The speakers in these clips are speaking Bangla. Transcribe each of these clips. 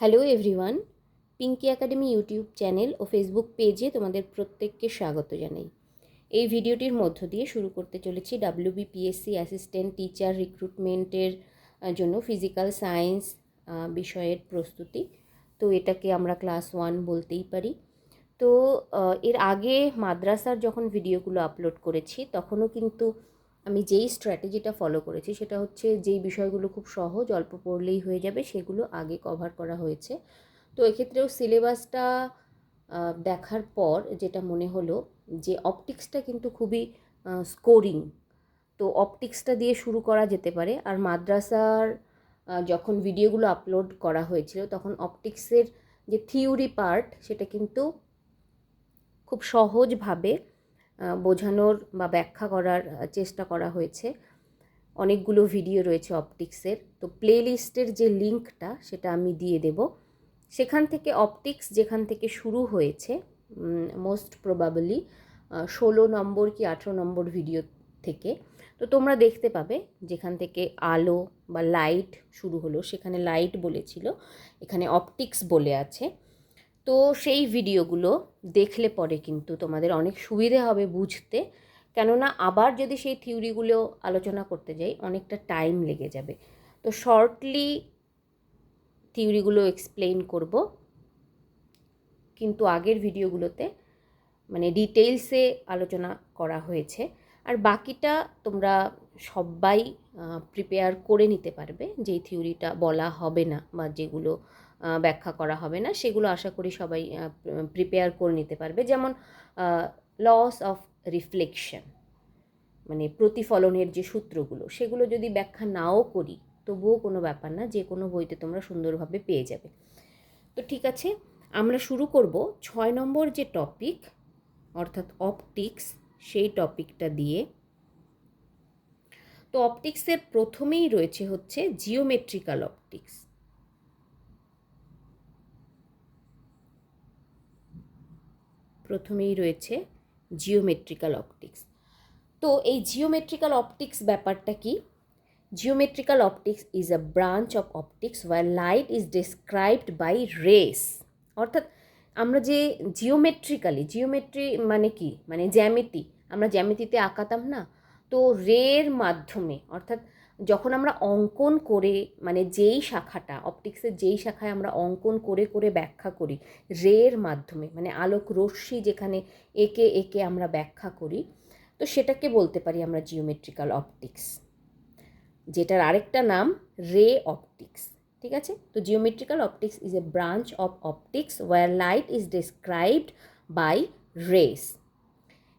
Hello everyone Pinky academy YouTube channel ও ফেসবুক পেজে তোমাদের প্রত্যেককে স্বাগত জানাই। এই ভিডিওটির মধ্য দিয়ে শুরু করতে চলেছি ডাব্লিউবিপিএসসি অ্যাসিস্ট্যান্ট টিচার রিক্রুটমেন্টের জন্য ফিজিক্যাল সায়েন্স বিষয়ের প্রস্তুতি। তো এটাকে আমরা ক্লাস ওয়ান বলতেই পারি। তো এর আগে মাদ্রাসার যখন ভিডিওগুলো আপলোড করেছি, তখনও কিন্তু আমি যেই স্ট্র্যাটেজিটা ফলো করেছি সেটা হচ্ছে যেই বিষয়গুলো খুব সহজ, অল্প পড়লেই হয়ে যাবে, সেগুলো আগে কভার করা হয়েছে। তো এক্ষেত্রেও সিলেবাসটা দেখার পর যেটা মনে হলো যে অপটিক্সটা কিন্তু খুবই স্কোরিং তো অপটিক্সটা দিয়ে শুরু করা যেতে পারে। আর মাদ্রাসার যখন ভিডিওগুলো আপলোড করা হয়েছিল, তখন অপটিক্সের যে থিওরি পার্ট সেটা কিন্তু খুব সহজভাবে বোঝানোর বা ব্যাখ্যা করার চেষ্টা করা হয়েছে। অনেকগুলো ভিডিও রয়েছে অপটিক্সের। তো প্লে লিস্টের যে লিঙ্কটা, সেটা আমি দিয়ে দেব। সেখান থেকে অপটিক্স যেখান থেকে শুরু হয়েছে মোস্ট প্রবাবলি ষোলো নম্বর কি আঠেরো নম্বর ভিডিও থেকে, তো তোমরা দেখতে পাবে যেখান থেকে আলো বা লাইট শুরু হলো। সেখানে লাইট বলেছিল, এখানে অপটিক্স বলে আছে। তো সেই ভিডিওগুলো দেখলে পরে কিন্তু তোমাদের অনেক সুবিধে হবে বুঝতে। কেননা আবার যদি সেই থিওরিগুলো আলোচনা করতে যাই, অনেকটা টাইম লেগে যাবে। তো শর্টলি থিওরিগুলো এক্সপ্লেইন করব। কিন্তু আগের ভিডিওগুলোতে মানে ডিটেলসে আলোচনা করা হয়েছে। আর বাকিটা তোমরা সবাই প্রিপেয়ার করে নিতে পারবে যেই থিওরিটা বলা হবে না বা যেগুলো ব্যাখ্যা করা হবে না। সেগুলো আশা করি সবাই প্রিপেয়ার করে নিতে পারবে। যেমন লস অফ রিফ্লেকশন মানে প্রতিফলনের যে সূত্রগুলো, সেগুলো যদি ব্যাখ্যা নাও করি, তবুও কোনো ব্যাপার না, যে কোনো বইতে তোমরা সুন্দরভাবে পেয়ে যাবে। তো ঠিক আছে, আমরা শুরু করব। ছয় নম্বর যে টপিক অর্থাৎ অপটিক্স সেই টপিকটা দিয়ে। তো অপটিক্সের প্রথমেই রয়েছে হচ্ছে জিওমেট্রিক্যাল অপটিক্স প্রথমেই রয়েছে জিওমেট্রিক্যাল অপটিক্স তো এই জিওমেট্রিক্যাল অপটিক্স ব্যাপারটা কি? Geometrical optics is a branch of optics where light is described by rays অর্থাৎ আমরা যে জিওমেট্রিক্যালি জিওমেট্রি মানে কি? মানে জ্যামিতি। আমরা জ্যামিতিতে আঁকাতাম না। তো রের মাধ্যমে, অর্থাৎ যখন আমরা অঙ্কন করে মানে যেই শাখাটা, অপটিক্সের যেই শাখায় আমরা অঙ্কন করে করে ব্যাখ্যা করি, রের মাধ্যমে মানে আলোক রশ্মি যেখানে একে একে আমরা ব্যাখ্যা করি, তো সেটাকে বলতে পারি আমরা জিওমেট্রিক্যাল অপটিক্স যেটার আরেকটা নাম রে অপটিক্স ঠিক আছে? তো geometrical optics is a branch of optics where light is described by rays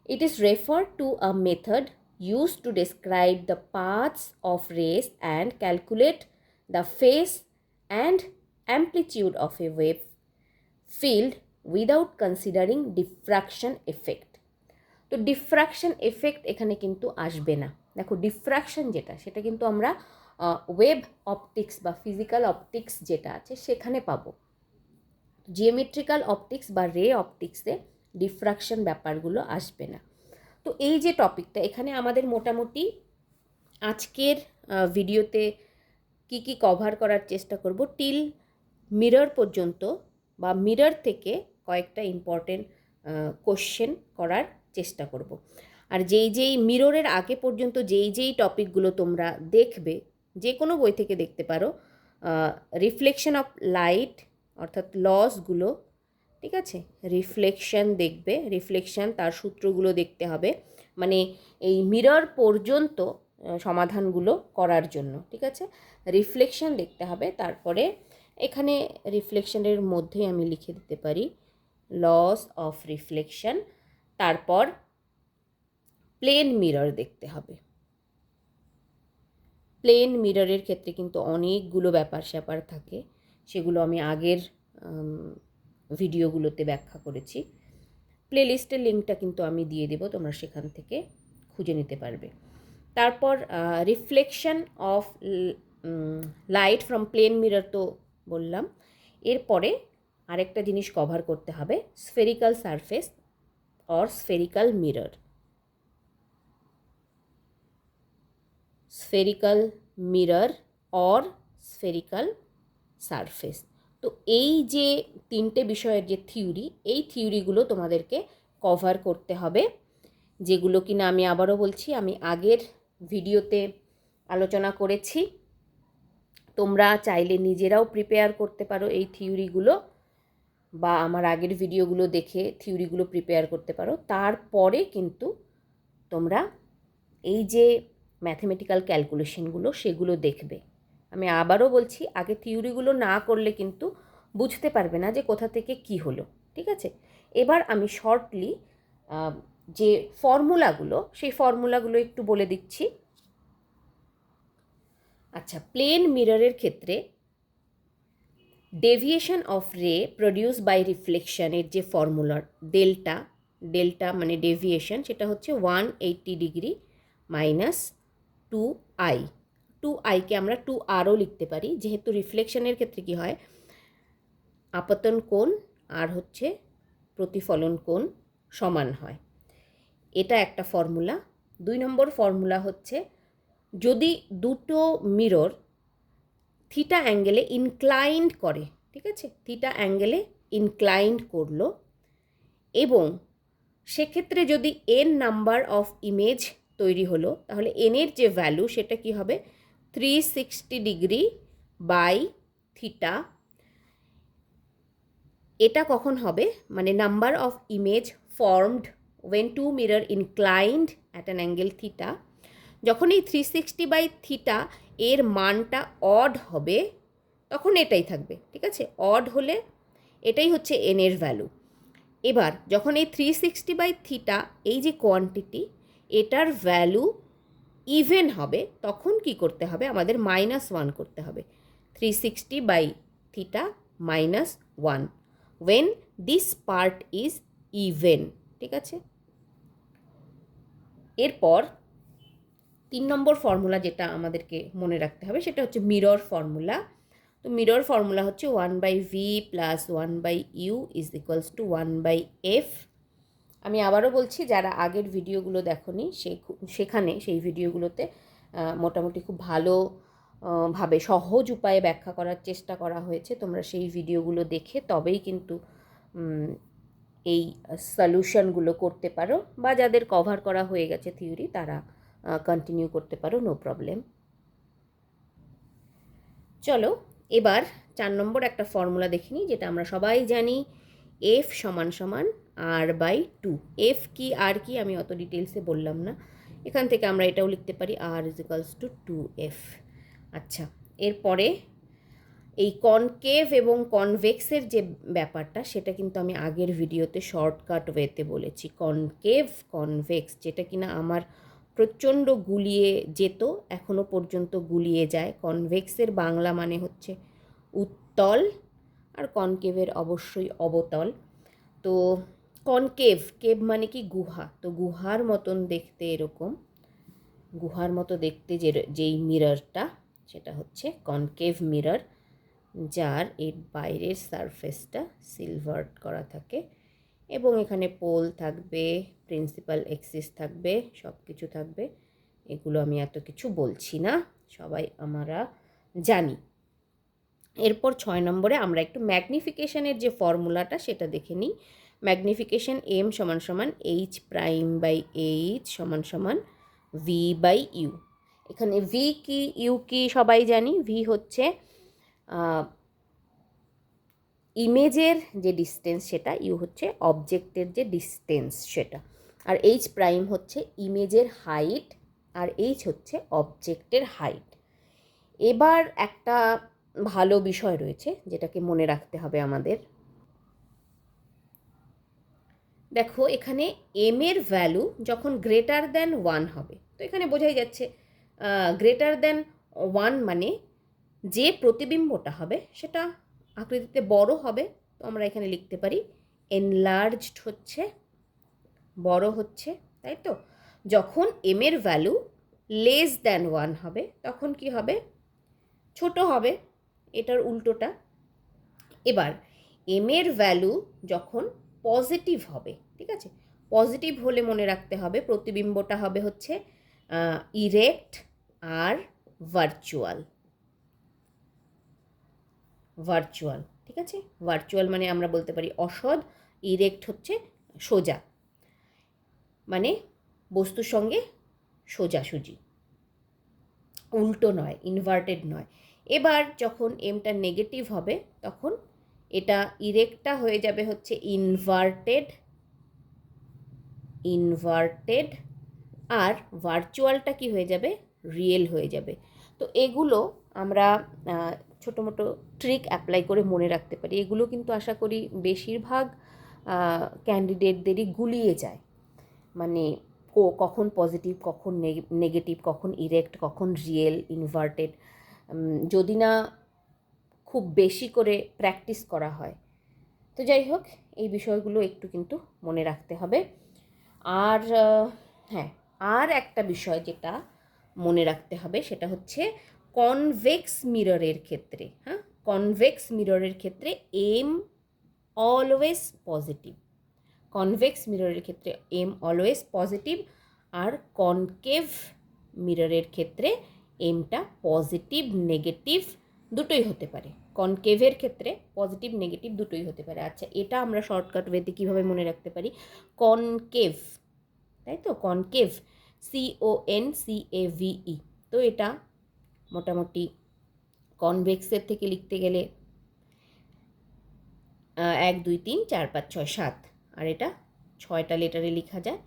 It is referred to a method used to describe the paths of rays and calculate the phase and amplitude of a wave field without considering diffraction effect. তো ডিফ্রাকশন এফেক্ট এখানে কিন্তু আসবে না দেখো ডিফ্রাকশন যেটা সেটা কিন্তু আমরা ওয়েব অপটিক্স বা ফিজিক্যাল অপটিক্স যেটা আছে সেখানে পাবো জিওমেট্রিক্যাল অপটিক্স বা রে অপটিক্সে ডিফ্রাকশন ব্যাপারগুলো আসবে না তো এই যে টপিকটা, এখানে আমাদের মোটামুটি আজকের ভিডিওতে কি কি কভার করার চেষ্টা করব টিল মিরর পর্যন্ত বা মিরর থেকে কয়েকটা ইম্পর্টেন্ট কোশ্চেন করার চেষ্টা করব। আর যেই যেই মিররের আগে পর্যন্ত যেই যেই টপিকগুলো তোমরা দেখবে, যে কোনো বই থেকে দেখতে পারো রিফ্লেকশন অফ লাইট অর্থাৎ লসগুলো ঠিক আছে? রিফ্লেকশন দেখবে রিফ্লেকশন তার সূত্রগুলো দেখতে হবে। মানে এই মিরর পর্যন্ত সমাধানগুলো করার জন্য, ঠিক আছে? রিফ্লেকশন দেখতে হবে, তারপরে এখানে রিফ্লেকশনের মধ্যেই আমি লিখে দিতে পারি লস অফ রিফ্লেকশন তারপর প্লেন মিরর দেখতে হবে। প্লেন মিররের ক্ষেত্রে কিন্তু অনেকগুলো ব্যাপার স্যাপার থাকে, সেগুলো আমি আগের ভিডিওগুলোতে ব্যাখ্যা করেছি। প্লেলিস্টের লিঙ্কটা কিন্তু আমি দিয়ে দেবো, তোমরা সেখান থেকে খুঁজে নিতে পারবে। তারপর reflection of light from plane mirror তো বললাম। এরপরে আরেকটা জিনিস কভার করতে হবে spherical surface or spherical mirror spherical mirror or spherical surface তো এই যে তিনটে বিষয়ের যে থিওরি, এই থিওরিগুলো তোমাদেরকে কভার করতে হবে, যেগুলো কিনা আমি আবারও বলছি, আমি আগের ভিডিওতে আলোচনা করেছি। তোমরা চাইলে নিজেরাও প্রিপেয়ার করতে পারো এই থিওরিগুলো, বা আমার আগের ভিডিওগুলো দেখে থিওরিগুলো প্রিপেয়ার করতে পারো। তারপরে কিন্তু তোমরা এই যে ম্যাথমেটিক্যাল ক্যালকুলেশনগুলো সেগুলো দেখবে। আমি আবারও বলছি, আগে থিওরিগুলো না করলে কিন্তু বুঝতে পারবে না যে কোথা থেকে কি হলো, ঠিক আছে? এবার আমি শর্টলি যে ফর্মুলাগুলো সেই ফর্মুলাগুলো একটু বলে দিচ্ছি। আচ্ছা প্লেন মিররের ক্ষেত্রে deviation of ray produce by রিফ্লেকশনের যে ফর্মুলার ডেল্টা ডেল্টা মানে ডেভিয়েশন সেটা হচ্ছে one eighty degree minus two I two আইকে আমরা টু আরও লিখতে পারি। যেহেতু রিফ্লেকশনের ক্ষেত্রে কী হয়? আপতন কোণ আর হচ্ছে প্রতিফলন কোণ সমান হয়। এটা একটা ফর্মুলা দুই নম্বর ফর্মুলা হচ্ছে, যদি দুটো মিরর থিটা অ্যাঙ্গেলে ইনক্লাইন্ড করে, ঠিক আছে? থিটা অ্যাঙ্গেলে ইনক্লাইন্ড করল এবং সেক্ষেত্রে যদি এন নাম্বার অফ ইমেজ তৈরি হলো, তাহলে এনের যে ভ্যালু সেটা কি হবে? Three sixty degree by theta এটা কখন হবে? মানে number of image formed when two mirror inclined at an angle theta যখন এই থ্রি সিক্সটি বাই থিটা এর মানটা অড হবে, তখন এটাই থাকবে, ঠিক আছে? অড হলে এটাই হচ্ছে এন এর ভ্যালু এবার, যখন এই থ্রি সিক্সটি বাই থিটা এই যে কোয়ান্টিটি এটার ভ্যালু ইভেন হবে, তখন কি করতে হবে? আমাদের মাইনাস ওয়ান করতে হবে। Three sixty by theta minus one when this part is even ঠিক আছে? এরপর তিন নম্বর ফর্মুলা যেটা আমাদেরকে মনে রাখতে হবে, সেটা হচ্ছে মিরর ফর্মুলা তো মিরর ফর্মুলা হচ্ছে one by v plus one by u is equals to one by f আমি আবারও বলছি, যারা আগের ভিডিওগুলো দেখনি, সে সেখানে সেই ভিডিওগুলোতে মোটামুটি খুব ভালো ভাবে সহজ উপায়ে ব্যাখ্যা করার চেষ্টা করা হয়েছে। তোমরা সেই ভিডিওগুলো দেখে তবেই কিন্তু এই সলিউশনগুলো করতে পারো বা যাদের কভার করা হয়ে গেছে থিওরি, তারা কন্টিনিউ করতে পারো নো প্রবলেম চলো, এবার চার নম্বর একটা ফর্মুলা দেখে নিই, যেটা আমরা সবাই জানি এফ সমান সমান আর বাই টু এফ কি আর কি আমি অত ডিটেলসে বললাম না। এখান থেকে আমরা এটাও লিখতে পারি R equals to two f আচ্ছা এরপরে এই কনকেভ এবং কনভেক্সের যে ব্যাপারটা, সেটা কিন্তু আমি আগের ভিডিওতে শর্টকাট ওয়েতে বলেছি। কনকেভ কনভেক্স যেটা কিনা আমার প্রচণ্ড গুলিয়ে যেত এখনও পর্যন্ত গুলিয়ে যায়। কনভেক্সের বাংলা মানে হচ্ছে উত্তল, আর কনকেভের অবশ্যই অবতল। তো কনকেভ, কেভ মানে কি গুহা? তো গুহার মতন দেখতে এরকম। গুহার মতো দেখতে যে যেই মিররটা, সেটা হচ্ছে কনকেভ মিরর, যার এর বাইরের সারফেসটা সিলভার করা থাকে। এবং এখানে পোল থাকবে, প্রিন্সিপাল এক্সিস থাকবে সব কিছু থাকবে। এগুলো আমি এত কিছু বলছি না, সবাই আমরা জানি। এরপর ছয় নম্বরে আমরা একটু ম্যাগনিফিকেশনের যে ফর্মুলাটা, সেটা দেখে নিই। ম্যাগনিফিকেশন এম সমান সমান এইচ প্রাইম বাই এইচ সমান সমান ভি বাই ইউ এখানে ভি কি ইউ কি সবাই জানি। ভি হচ্ছে ইমেজের যে ডিস্টেন্স সেটা ইউ হচ্ছে অবজেক্টের যে ডিস্টেন্স সেটা। আর এইচ প্রাইম হচ্ছে ইমেজের হাইট আর এইচ হচ্ছে অবজেক্টের হাইট এবার একটা ভালো বিষয় রয়েছে, যেটাকে মনে রাখতে হবে আমাদের। দেখো, এখানে এম এর ভ্যালু যখন গ্রেটার দ্যান ওয়ান হবে, তো এখানে বোঝাই যাচ্ছে গ্রেটার দ্যান ওয়ান মানে যে প্রতিবিম্বটা হবে সেটা আকৃতিতে বড় হবে, তো আমরা এখানে লিখতে পারি এনলার্জড হচ্ছে, বড় হচ্ছে, তাই তো? যখন এম এর ভ্যালু লেস দ্যান ওয়ান হবে, তখন কি হবে? ছোট হবে, এটার উল্টোটা। এবার এম এর ভ্যালু যখন পজিটিভ হবে, ঠিক আছে? পজিটিভ হলে মনে রাখতে হবে প্রতিবিম্বটা হবে হচ্ছে ইরেক্ট আর ভার্চুয়াল ভার্চুয়াল ঠিক আছে? ভার্চুয়াল মানে আমরা বলতে পারি অসৎ ইরেক্ট হচ্ছে সোজা। মানে বস্তুর সঙ্গে সোজাসুজি। উল্টো নয় ইনভার্টেড নয়। এবার যখন এমটা নেগেটিভ হবে, তখন এটা ইরেক্টটা হয়ে যাবে হচ্ছে ইনভার্টেড ইনভার্টেড আর ভার্চুয়ালটা কি হয়ে যাবে? রিয়েল হয়ে যাবে। তো এগুলো আমরা ছোটো মোটো ট্রিক অ্যাপ্লাই করে মনে রাখতে পারি। এগুলো কিন্তু আশা করি বেশিরভাগ ক্যান্ডিডেটদেরই গুলিয়ে যায়। মানে কো- কখন পজিটিভ কখন নেগেটিভ কখন ইরেক্ট কখন রিয়েল ইনভার্টেড যদি না খুব বেশি করে প্র্যাকটিস করা হয়। তো যাই হোক, এই বিষয়গুলো একটু কিন্তু মনে রাখতে হবে। আর হ্যাঁ আর একটা বিষয় যেটা মনে রাখতে হবে সেটা হচ্ছে কনভেক্স মিররের ক্ষেত্রে হ্যাঁ? কনভেক্স মিররের ক্ষেত্রে এম অলওয়েজ পজিটিভ কনভেক্স মিররের ক্ষেত্রে এম অলওয়েজ পজিটিভ আর কনকেভ মিররের ক্ষেত্রে এমটা পজিটিভ নেগেটিভ দুটোই হতে পারে। কনকেভের ক্ষেত্রে পজিটিভ, নেগেটিভ দুটোই হতে পারে। আচ্ছা এটা আমরা শর্টকাট ওয়েতে কীভাবে মনে রাখতে পারি? কনকেভ, তাই তো? Concave o n c a v e তো এটা মোটামুটি কনভেক্সের থেকে লিখতে গেলে এক, দুই, তিন, চার, পাঁচ, ছয়, সাত। আর এটা ছয়টা লেটারে লেখা যায়,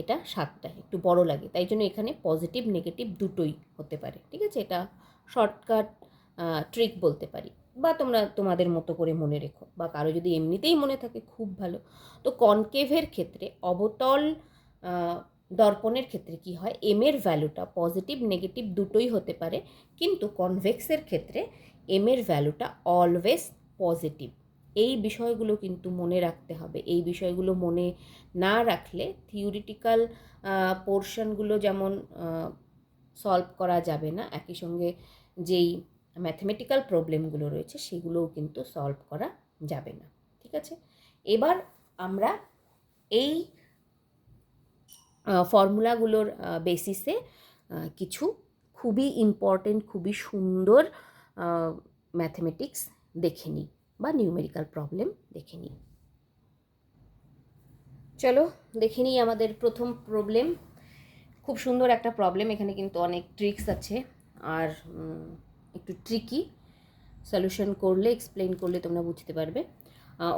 এটা সাতটা। একটু বড় লাগে, তাই জন্য এখানে পজিটিভ, নেগেটিভ দুটোই হতে পারে। ঠিক আছে? এটা শর্টকাট ট্রিক বলতে পারি। বা তোমরা তোমাদের মতো করে মনে রেখো বা কারও যদি এমনিতেই মনে থাকে খুব ভালো। তো কনকেভের ক্ষেত্রে অবতল দর্পণের ক্ষেত্রে কি হয়? এম এর ভ্যালুটা পজিটিভ নেগেটিভ দুটোই হতে পারে। কিন্তু কনভেক্সের ক্ষেত্রে এম এর ভ্যালুটা অলওয়েজ পজিটিভ এই বিষয়গুলো কিন্তু মনে রাখতে হবে। এই বিষয়গুলো মনে না রাখলে থিওরিটিক্যাল পোর্শনগুলো যেমন সলভ করা যাবে না, একই সঙ্গে যেই ম্যাথমেটিক্যাল প্রবলেমগুলো রয়েছে, সেগুলোও কিন্তু সলভ করা যাবে না, ঠিক আছে? এবার আমরা এই ফর্মুলাগুলোর বেসিসে কিছু খুবই ইম্পর্টেন্ট খুবই সুন্দর ম্যাথমেটিক্স দেখে নিই বা নিউমেরিক্যাল প্রবলেম দেখে নিই। চলো দেখে নিই আমাদের প্রথম প্রবলেম খুব সুন্দর একটা প্রবলেম এখানে কিন্তু অনেক ট্রিক্স আছে। আর একটু ট্রিকি সলিউশন করলে এক্সপ্লেন করলে তোমরা বুঝতে পারবে।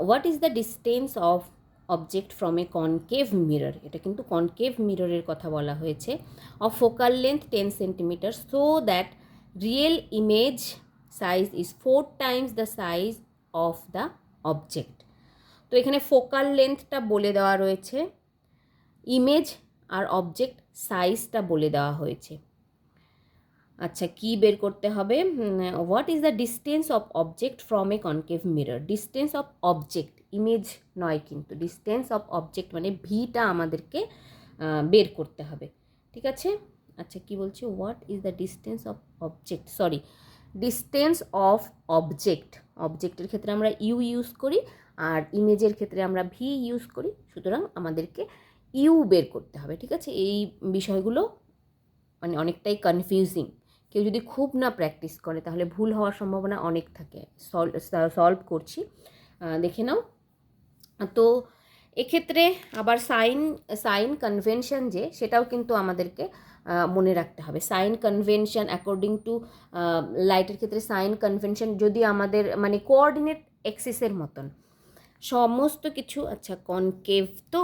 What is the distance of object from a concave mirror এটা কিন্তু কনকেভ মিররের কথা বলা হয়েছে। Of focal length ten centimetre so that real image size is four times the size of the object তো এখানে ফোকাল লেন্থটা বলে দেওয়া রয়েছে। ইমেজ আর অবজেক্ট সাইজটা বলে দেওয়া হয়েছে। আচ্ছা কি বের করতে হবে? What is the distance of object from a concave mirror distance of object image নয় কিন্তু ডিস্টেন্স অফ অবজেক্ট মানে ভিটা আমাদেরকে বের করতে হবে। ঠিক আছে? আচ্ছা কি বলছে? What is the distance of object sorry distance of object অবজেক্টের ক্ষেত্রে আমরা ইউ ইউজ করি, আর ইমেজের ক্ষেত্রে আমরা ভি ইউজ করি, সুতরাং আমাদেরকে ইউ বের করতে হবে। ঠিক আছে? এই বিষয়গুলো মানে অনেকটাই কনফিউজিং কেউ যদি খুব না প্র্যাকটিস করে, তাহলে ভুল হওয়ার সম্ভাবনা অনেক থাকে। সলভ করছি। দেখে নাও। তো এক্ষেত্রে আবার সাইন সাইন কনভেনশন যে, সেটাও কিন্তু আমাদেরকে মনে রাখতে হবে। সাইন কনভেনশন অ্যাকর্ডিং টু লাইটের ক্ষেত্রে সাইন কনভেনশন যদি আমাদের মানে কোঅর্ডিনেট এক্সিসের মতন। সমস্ত কিছু আচ্ছা কনকেভ তো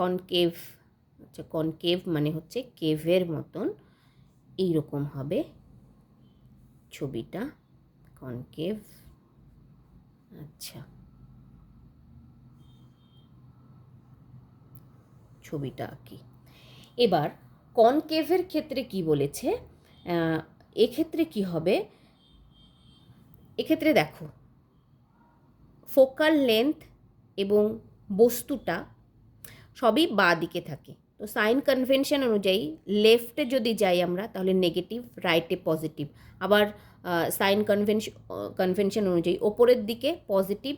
কনকেভ আচ্ছা কনকেভ মানে হচ্ছে কেভের মতন। এইরকম হবে। ছবিটা কনকেভ। আচ্ছা। ছবিটা আঁকি এবার কনকেভের ক্ষেত্রে কি বলেছে? এক্ষেত্রে কি হবে? এক্ষেত্রে দেখো, ফোকাল লেন্থ এবং বস্তুটা সবই বাঁ দিকে থাকে। তো সাইন কনভেনশন অনুযায়ী লেফটে যদি যাই আমরা, তাহলে নেগেটিভ, রাইটে পজিটিভ। আবার সাইন কনভেনশন কনভেনশন অনুযায়ী ওপরের দিকে পজিটিভ,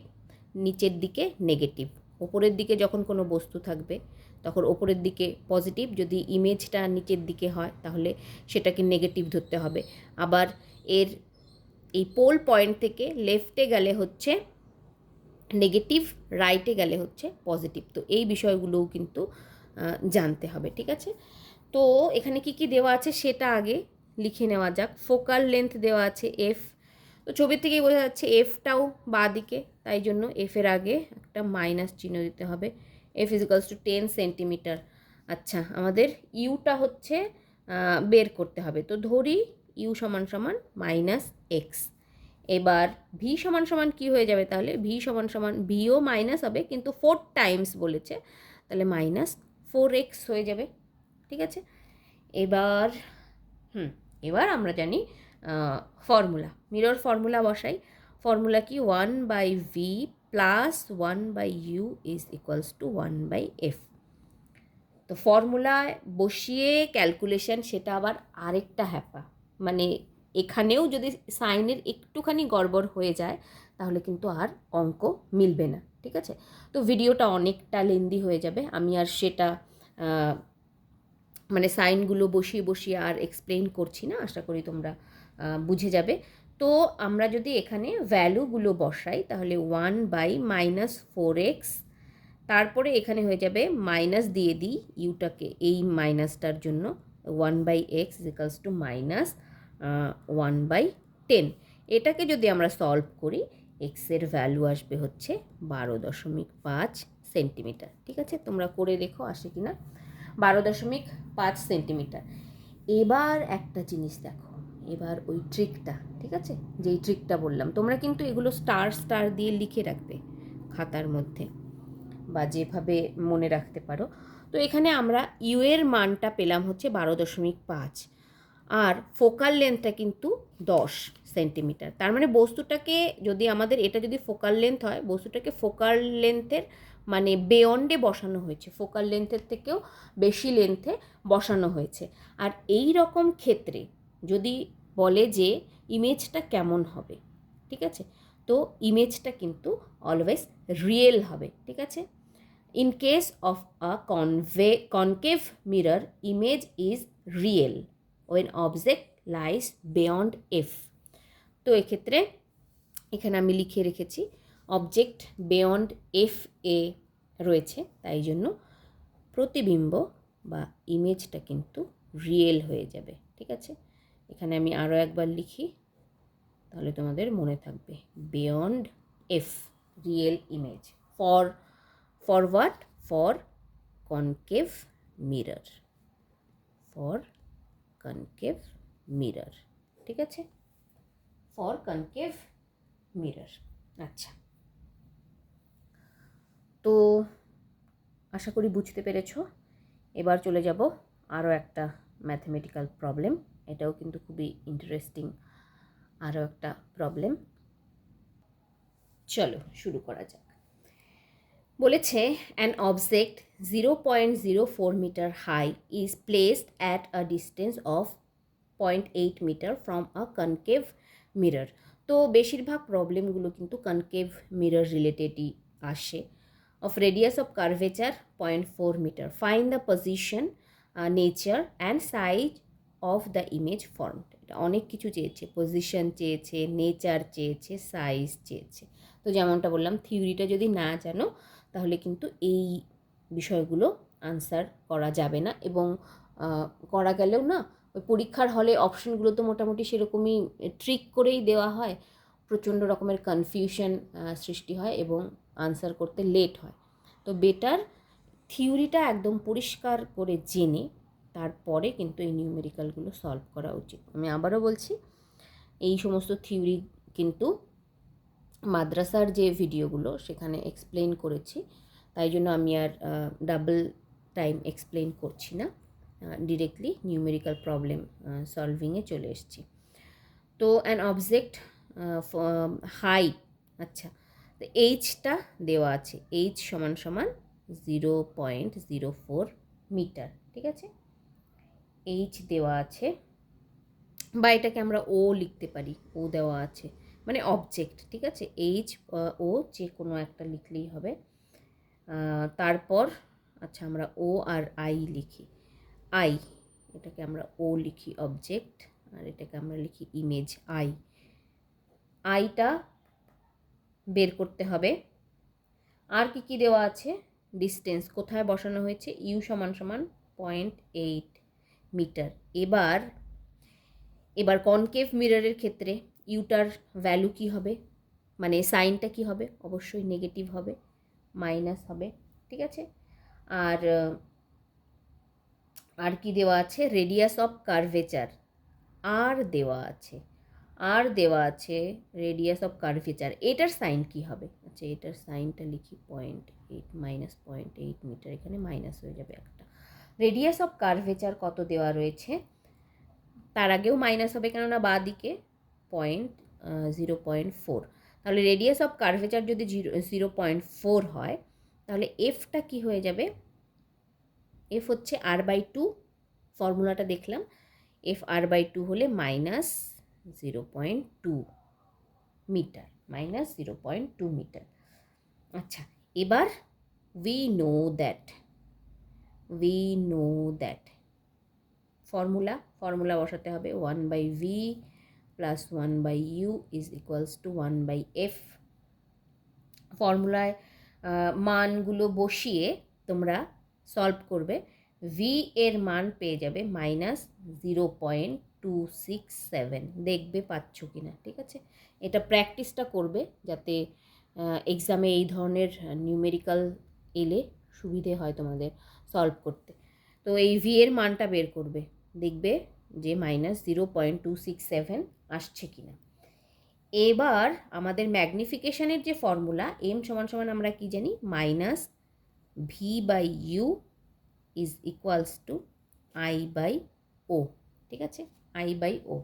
নিচের দিকে নেগেটিভ। ওপরের দিকে যখন কোনো বস্তু থাকবে, তখন ওপরের দিকে পজিটিভ। যদি ইমেজটা নিচের দিকে হয়, তাহলে সেটাকে নেগেটিভ ধরতে হবে। আবার এর, এই পোল পয়েন্ট থেকে লেফটে গেলে হচ্ছে নেগেটিভ, রাইটে গেলে হচ্ছে পজিটিভ। তো এই বিষয়গুলোও কিন্তু জানতে হবে, ঠিক আছে? তো এখানে কি কি দেওয়া আছে সেটা আগে লিখে নেওয়া যাক। ফোকাল লেন্থ দেওয়া আছে এফ তো ছবির থেকেই বোঝা যাচ্ছে এফটাও বাঁ দিকে, তাই জন্য এফের আগে একটা মাইনাস চিহ্ন দিতে হবে। F equals to ten centimetre আচ্ছা আমাদের ইউটা হচ্ছে বের করতে হবে। তো ধরি ইউ সমান সমান মাইনাস এক্স এবার ভি সমান সমান কি হয়ে যাবে তাহলে? ভি সমান সমান ভিও মাইনাস হবে, কিন্তু ফোর টাইমস বলেছে। তাহলে মাইনাস ফোর এক্স হয়ে যাবে, ঠিক আছে? এবার, হুম, এবার আমরা জানি ফর্মুলা, মিরর ফর্মুলা বসাই। ফর্মুলা কি? One by v plus one by u is equals to one by f. তো ফর্মুলায় বসিয়ে ক্যালকুলেশন, সেটা আবার আরেকটা হ্যাপা। মানে এখানেও যদি সাইনের একটুখানি গড়বড় হয়ে যায়, তাহলে কিন্তু আর অঙ্ক মিলবে না। ঠিক আছে? তো ভিডিওটা অনেকটা লেন্দি হয়ে যাবে। আমি আর সেটা মানে সাইনগুলো বসিয়ে বসিয়ে আর এক্সপ্লেন করছি না। আশা করি তোমরা বুঝে যাবে। তো আমরা যদি এখানে ভ্যালুগুলো বসাই, তাহলে one by minus four x তারপরে এখানে হয়ে যাবে মাইনাস দিয়ে দিই ইউটাকে এই মাইনাসটার জন্য। One by x equals to minus one by ten এটাকে যদি আমরা সলভ করি এক্সের ভ্যালু আসবে হচ্ছে বারো দশমিক পাঁচ সেন্টিমিটার ঠিক আছে? তোমরা করে দেখো, আসে কি না বারো দশমিক পাঁচ সেন্টিমিটার এবার একটা জিনিস দেখো, এবার ওই ট্রিকটা ঠিক আছে? যেই ট্রিকটা বললাম, তোমরা কিন্তু এগুলো স্টার স্টার দিয়ে লিখে রাখবে খাতার মধ্যে বা যেভাবে মনে রাখতে পারো। তো এখানে আমরা ইউ এর মানটা পেলাম হচ্ছে বারো দশমিক পাঁচ। আর ফোকাল লেন্থটা কিন্তু দশ সেন্টিমিটার। তার মানে বস্তুটাকে যদি আমাদের, এটা যদি ফোকাল লেন্থ হয়, বস্তুটাকে ফোকাল লেন্থের মানে বেয়ন্ডে বসানো হয়েছে, ফোকাল লেন্থের থেকেও বেশি লেন্থে বসানো হয়েছে। আর এই রকম ক্ষেত্রে যদি বলে যে ইমেজটা কেমন হবে, ঠিক আছে? তো ইমেজটা কিন্তু অলওয়েজ রিয়েল হবে, ঠিক আছে? In case of a conve, concave mirror, image is real. When object lies beyond f তো এক্ষেত্রে এখানে আমি লিখে রেখেছি অবজেক্ট বিয়ন্ড এফ এ রয়েছে, তাই জন্য প্রতিবিম্ব বা ইমেজটা কিন্তু রিয়েল হয়ে যাবে, ঠিক আছে? এখানে আমি আরও একবার লিখি, তাহলে তোমাদের মনে থাকবে beyond f real image for for for concave mirror for concave mirror ঠিক আছে? ফর কনকেভ মিরর আচ্ছা। তো আশা করি বুঝতে পেরেছ। এবার চলে যাব আরও একটা ম্যাথমেটিক্যাল প্রবলেম এটাও কিন্তু খুবই ইন্টারেস্টিং আরও একটা প্রবলেম চলো, শুরু করা যাক। বলেছে an object zero point zero four metre high is placed at a distance of point eight metre from a concave mirror তো বেশিরভাগ প্রবলেমগুলো কিন্তু কনকেভ মিরর রিলেটেডই আসে of radius of curvature 0.4 meter. Find the position, uh, nature and size of the image formed. এটা অনেক কিছু চেয়েছে পজিশন চেয়েছে নেচার চেয়েছে সাইজ চেয়েছে তো যেমনটা বললাম থিওরিটা যদি না জানো তাহলে কিন্তু এই বিষয়গুলো আনসার করা যাবে না এবং করা গেলেও না, ওই পরীক্ষার হলে অপশনগুলো তো মোটামুটি সেরকমই ট্রিক করেই দেওয়া হয়। প্রচণ্ড রকমের কনফিউশন সৃষ্টি হয় এবং আনসার করতে লেট হয়। তো বেটার থিওরিটা একদম পরিষ্কার করে জেনে তারপরে কিন্তু এই নিউমেরিক্যালগুলো সলভ করা উচিত। আমি আবারও বলছি, এই সমস্ত থিওরি কিন্তু মাদ্রাসার যে ভিডিওগুলো সেখানে এক্সপ্লেন করেছি, তাই জন্য আমি আর ডাবল টাইম এক্সপ্লেন করছি না ডিরেক্টলি নিউমেরিক্যাল প্রবলেম সলভিংয়ে চলে এসেছি। তো অ্যান অবজেক্ট হাই আচ্ছা তো এইচটা দেওয়া আছে এইচ সমান সমান zero point zero four metre ঠিক আছে? এইচ দেওয়া আছে, বা এটাকে আমরা ও লিখতে পারি ও দেওয়া আছে। মানে অবজেক্ট ঠিক আছে? এইচ ও যে কোনো একটা লিখলেই হবে। তারপর আচ্ছা আমরা ও আর আই লিখি। আই এটাকে আমরা ও লিখি অবজেক্ট আর এটাকে আমরা লিখি ইমেজ আই আইটা বের করতে হবে। আর কি কি দেওয়া আছে? ডিস্টেন্স কোথায় বসানো হয়েছে? ইউ সমান সমান পয়েন্ট এইট মিটার এবার এবার কনকেভ মিররের ক্ষেত্রে ইউটার ভ্যালু কি হবে? মানে সাইনটা কি হবে? অবশ্যই নেগেটিভ হবে মাইনাস হবে, ঠিক আছে? আর আর কি দেওয়া আছে? রেডিয়াস অফ কার্ভেচার আর দেওয়া আছে আর দেওয়া আছে রেডিয়াস অফ কার্ভেচার এটার সাইন কি হবে? আচ্ছা এটার সাইনটা লিখি point eight minus point eight metre এখানে মাইনাস হয়ে যাবে একটা। রেডিয়াস অফ কার্ভেচার কত দেওয়া রয়েছে? তার আগেও মাইনাস হবে কেননা বা দিকে। পয়েন্ট জিরো পয়েন্ট ফোর তাহলে রেডিয়াস অফ কার্ভেচার যদি জিরো জিরো পয়েন্ট ফোর হয়, তাহলে এফটা কি হয়ে যাবে? এফ হচ্ছে আর বাই টু ফর্মুলাটা দেখলাম। এফ আর বাই টু হলে minus zero point two metre minus zero point two metre আচ্ছা এবার we know that we know that formula formula বসাতে হবে। One by v plus one by u is equals to one by f ফর্মুলায় মানগুলো বসিয়ে তোমরা সলভ করবে। ভি এর মান পেয়ে যাবে minus zero point two six seven দেখবে পাচ্ছ কি না ঠিক আছে? এটা প্র্যাকটিসটা করবে যাতে এক্সামে এই ধরনের নিউমেরিক্যাল এলে সুবিধে হয় তোমাদের সলভ করতে। তো এই ভি এর মানটা বের করবে। দেখবে যে minus zero point two six seven আসছে কি না এবার আমাদের ম্যাগনিফিকেশানের যে ফর্মুলা এম সমান সমান আমরা কি জানি? Minus v by u is equals to I by o ঠিক আছে? আই বাই ও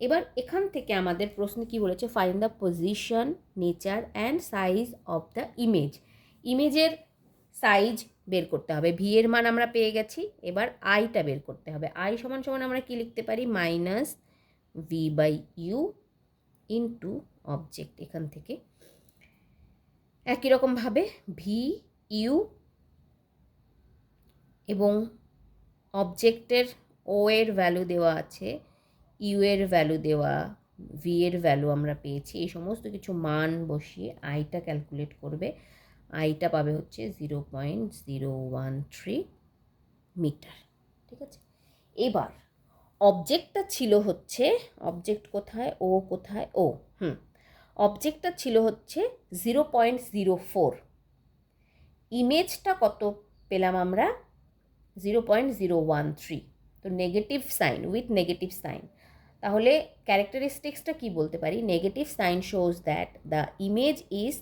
এবার এখান থেকে আমাদের প্রশ্ন কি বলেছে? Find the position nature and size of the image ইমেজের সাইজ বের করতে হবে। ভি এর মান আমরা পেয়ে গেছি। এবার আইটা বের করতে হবে। আই সমান সমান আমরা কি লিখতে পারি? Minus v by u into object এখান থেকে। একই রকমভাবে ভি ইউ এবং অবজেক্টের ও এর ভ্যালু দেওয়া আছে ইউ এর ভ্যালু দেওয়া ভি এর ভ্যালু আমরা পেয়েছি। এই সমস্ত কিছু মান বসিয়ে আইটা ক্যালকুলেট করবে। আইটা পাবে হচ্ছে zero point zero one three metre ঠিক আছে? এবার অবজেক্টটা ছিল হচ্ছে অবজেক্ট কোথায় ও কোথায় ও হুম অবজেক্টটা ছিল হচ্ছে জিরো পয়েন্ট জিরো ফোর ইমেজটা কত পেলাম আমরা? Zero point zero one three তো negative sign with negative sign তাহলে ক্যারেক্টারিস্টিক্সটা কি বলতে পারি? Negative sign shows that the image is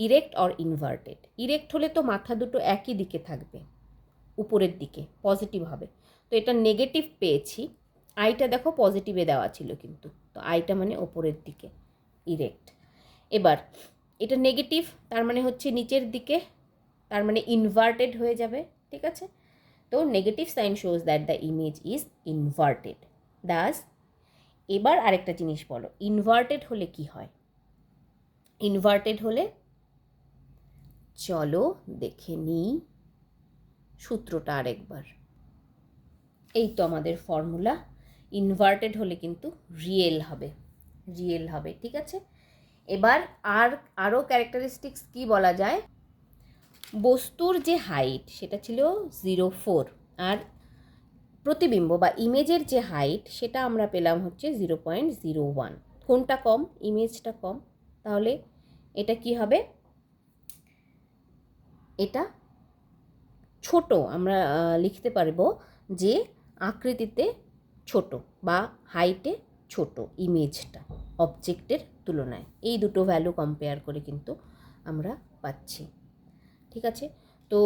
erect or inverted erect হলে তো মাথা দুটো একই দিকে থাকবে, উপরের দিকে পজিটিভ হবে। তো এটা নেগেটিভ পেয়েছি। আইটা দেখো পজিটিভে দেওয়া ছিল কিন্তু। তো আইটা মানে ওপরের দিকে ইরেক্ট এবার, এটা নেগেটিভ তার মানে হচ্ছে নিচের দিকে, তার মানে ইনভার্টেড হয়ে যাবে, ঠিক আছে? তো negative sign shows that the image is inverted thus এবার আরেকটা জিনিস বলো ইনভার্টেড হলে কি হয়? ইনভার্টেড হলে, চলো দেখে নিই সূত্রটা আরেকবার। এই তো আমাদের ফর্মুলা ইনভার্টেড হলে কিন্তু রিয়েল হবে। রিয়েল হবে, ঠিক আছে? এবার আর, আরও ক্যারেক্টারিস্টিক্স কি বলা যায়? বস্তুর যে হাইট সেটা ছিল জিরো ফোর আর প্রতিবিম্ব বা ইমেজের যে হাইট সেটা আমরা পেলাম হচ্ছে জিরো পয়েন্ট জিরো ওয়ান কোনটা কম? ইমেজটা কম। তাহলে এটা কি হবে? এটা ছোট। আমরা লিখতে পারব যে আকৃতিতে ছোট বা হাইটে ছোট ইমেজটা অবজেক্টের তুলনায়। এই দুটো ভ্যালু কম্পেয়ার করে কিন্তু আমরা পাচ্ছি। ঠিক আছে? তো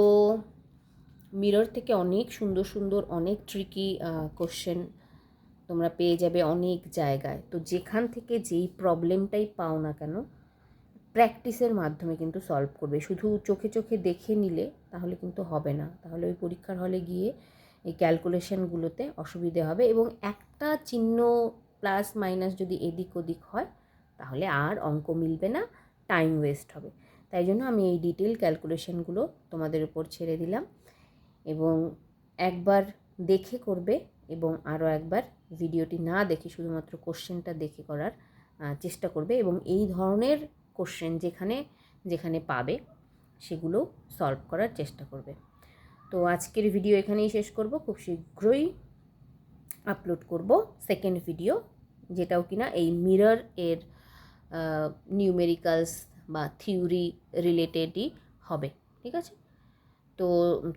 মিরর থেকে অনেক সুন্দর সুন্দর, অনেক ট্রিকি কোশ্চেন তোমরা পেয়ে যাবে অনেক জায়গায়। তো যেখান থেকে যেই প্রবলেমটাই পাও না কেন প্র্যাকটিসের মাধ্যমে কিন্তু সলভ করবে। শুধু চোখে চোখে দেখে নিলে তাহলে কিন্তু হবে না। তাহলে ওই পরীক্ষার হলে গিয়ে এই ক্যালকুলেশনগুলোতে অসুবিধে হবে এবং একটা চিহ্ন প্লাস মাইনাস যদি এদিক ওদিক হয়, তাহলে আর অঙ্ক মিলবে না টাইম ওয়েস্ট হবে। তাই জন্য আমি এই ডিটেল ক্যালকুলেশনগুলো তোমাদের উপর ছেড়ে দিলাম এবং একবার দেখে করবে এবং আরও একবার ভিডিওটি না দেখে শুধুমাত্র কোশ্চেনটা দেখে করার চেষ্টা করবে এবং এই ধরনের কোশ্চেন যেখানে যেখানে পাবে, সেগুলো সলভ করার চেষ্টা করবে। তো আজকের ভিডিও এখানেই শেষ করব। খুব শীঘ্রই আপলোড করব সেকেন্ড ভিডিও যেটাও কিনা এই মিরর এর নিউমেরিক্যালস বা থিওরি রিলেটেডই হবে, ঠিক আছে? তো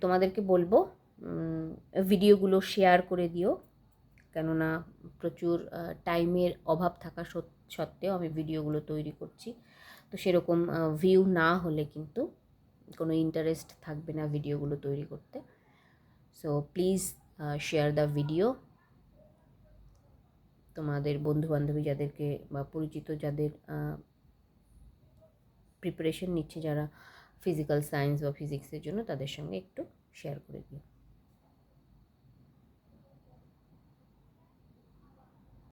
তোমাদেরকে বলব ভিডিওগুলো শেয়ার করে দিও, কেননা প্রচুর টাইমের অভাব থাকা সত্ত্বেও আমি ভিডিওগুলো তৈরি করছি। তো সেরকম ভিউ না হলে কিন্তু কোনো ইন্টারেস্ট থাকবে না ভিডিওগুলো তৈরি করতে। So please share the video তোমাদের বন্ধু বান্ধবী যাদেরকে বা পরিচিত যাদের প্রিপারেশন নিচ্ছে যারা ফিজিক্যাল সায়েন্স বা ফিজিক্সের জন্য, তাদের সঙ্গে একটু শেয়ার করে দিও।